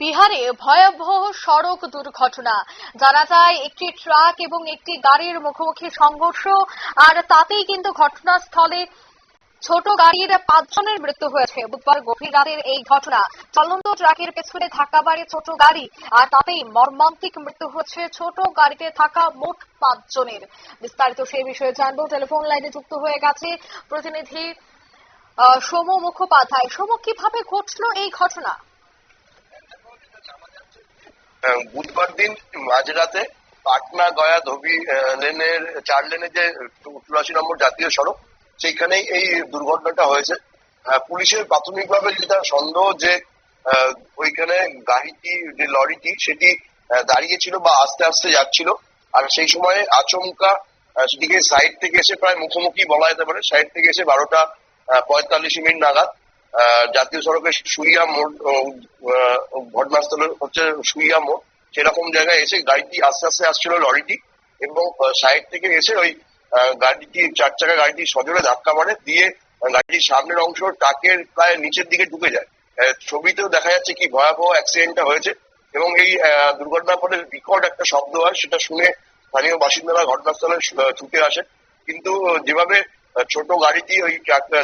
বিহারে ভয়াবহ সড়ক দুর্ঘটনা। জানা যায়, একটি ট্রাক এবং একটি গাড়ির মুখোমুখি সংঘর্ষ, আর তাতেই কিন্তু ঘটনাস্থলে ছোট গাড়ির পাঁচজনের মৃত্যু হয়েছে। বুধবার গভীর রাতের এই ঘটনা। চলন্ত ট্রাকের পেছনে থাকা বাড়ি ছোট গাড়ি, আর তাতেই মর্মান্তিক মৃত্যু হয়েছে ছোট গাড়িতে থাকা মোট পাঁচজনের। বিস্তারিত সেই বিষয়ে জানব। টেলিফোন লাইনে যুক্ত হয়ে গেছে প্রতিনিধি সোম মুখোপাধ্যায়। সোম, কীভাবে ঘটলো এই ঘটনা? বুধবার দিন মাঝরাতে পাটনা গয়া ধোবি লেনের, চার লেনে যে চুরাশি নম্বর জাতীয় সড়ক, সেইখানেই এই দুর্ঘটনাটা হয়েছে। পুলিশের প্রাথমিকভাবে যেটা সন্দেহ যে ওইখানে গাড়িটি, যে লরিটি, সেটি দাঁড়িয়েছিল বা আস্তে আস্তে যাচ্ছিল, আর সেই সময় আচমকা সেদিকে সাইড থেকে এসে প্রায় মুখোমুখি বলা যেতে পারে সাইড থেকে এসে বারোটা পঁয়তাল্লিশ মিনিট নাগাদ জাতীয় সড়কের সুইয়া মোড় ঘটনাস্থল হচ্ছে সেরকম জায়গায় এসে গাড়িটি আস্তে আস্তে আসছিল লরিটি এবং সাইড থেকে এসে ওই গাড়িটি, চার চাকা গাড়িটি ধাক্কা মারে, দিয়ে গাড়িটির সামনের অংশ ট্রাকের প্রায় নিচের দিকে ঢুকে যায়। ছবিতেও দেখা যাচ্ছে কি ভয়াবহ অ্যাক্সিডেন্টটা হয়েছে এবং এই দুর্ঘটনার ফলে বিকট একটা শব্দ হয়, সেটা শুনে স্থানীয় বাসিন্দারা ঘটনাস্থলে ছুটে আসে কিন্তু যেভাবে ছোট গাড়িটি ওই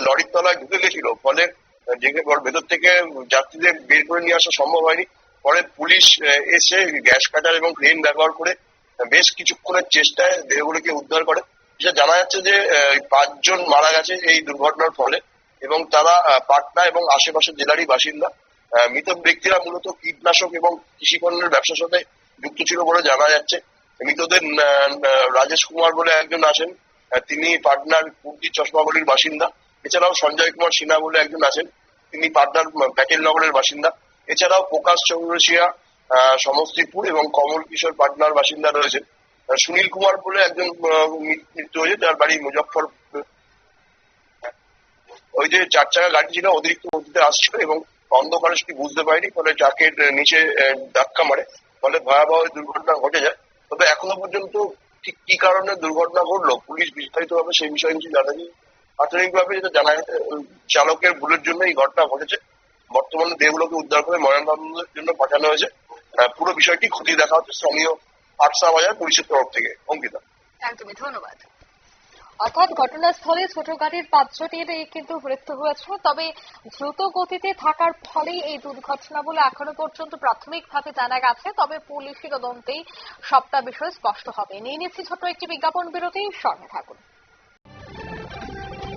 লরির তলায় ঢুকে গেছিল, ফলে ভেতর থেকে যাত্রীদের বের করে নিয়ে আসা সম্ভব হয়নি। পরে পুলিশ এসে গ্যাস কাটার এবং ক্রেন ব্যবহার করে বেশ কিছুক্ষণের চেষ্টায় দেহগুলোকে উদ্ধার করে। যেটা জানা যাচ্ছে যে পাঁচজন মারা গেছে এই দুর্ঘটনার ফলে এবং তারা পাটনা এবং আশেপাশের জেলারই বাসিন্দা। মৃত ব্যক্তিরা মূলত কীটনাশক এবং কৃষিপণ্যের ব্যবসার সাথে যুক্ত ছিল বলে জানা যাচ্ছে। মৃতদের রাজেশ কুমার বলে একজন আছেন। তিনি পাটনার কুর্তি চশমাগুলির বাসিন্দা। এছাড়াও সঞ্জয় কুমার সিনহা বলে একজন আছেন। তিনি পাটনার প্যাটেল নগরের বাসিন্দা। এছাড়াও প্রকাশ চৌরসিয়া সমস্তিপুর এবং কমল কিশোর পাটনার বাসিন্দা রয়েছেন। আহ, সুনীল কুমার বলে একজন মৃত্যু হয়েছে তার বাড়ি মুজফর ওই যে চার চাকা গাড়ি ছিল অতিরিক্ত গতিতে আসছিল এবং অন্ধকারে সেটি বুঝতে পারেনি ফলে ট্রাকের নিচে ধাক্কা মারে। ফলে ভয়াবহ দুর্ঘটনা ঘটে যায়। তবে এখনও পর্যন্ত ঠিক কি কারণে দুর্ঘটনা ঘটলো পুলিশ বিস্তারিত ভাবে সেই বিষয়ে কিছু জানায়নি। প্রাথমিকভাবে যেটা জানা চালকের ভুলের জন্য এই ঘটনা ঘটেছে। বর্তমানে দেহগুলোকে উদ্ধার করে ময়নাতদন্তের জন্য পাঠানো হয়েছে। পুরো বিষয়টি খতিয়ে দেখা হচ্ছে স্থানীয় আটসা বাজার পুলিশের তরফ থেকে। অঙ্কিতা। একদমই, ধন্যবাদ। অর্থাৎ ঘটনাস্থলে ছোট গাড়ির পাঁচজনের কিন্তু মৃত্যু হয়েছে। তবে দ্রুত গতিতে থাকার ফলেই এই দুর্ঘটনা বলে এখনও পর্যন্ত প্রাথমিকভাবে জানা গেছে। তবে পুলিশি তদন্তেই সবটা বিষয় স্পষ্ট হবে। নিয়ে নিচ্ছি ছোট একটি বিজ্ঞাপন বিরতি। সঙ্গে থাকুন।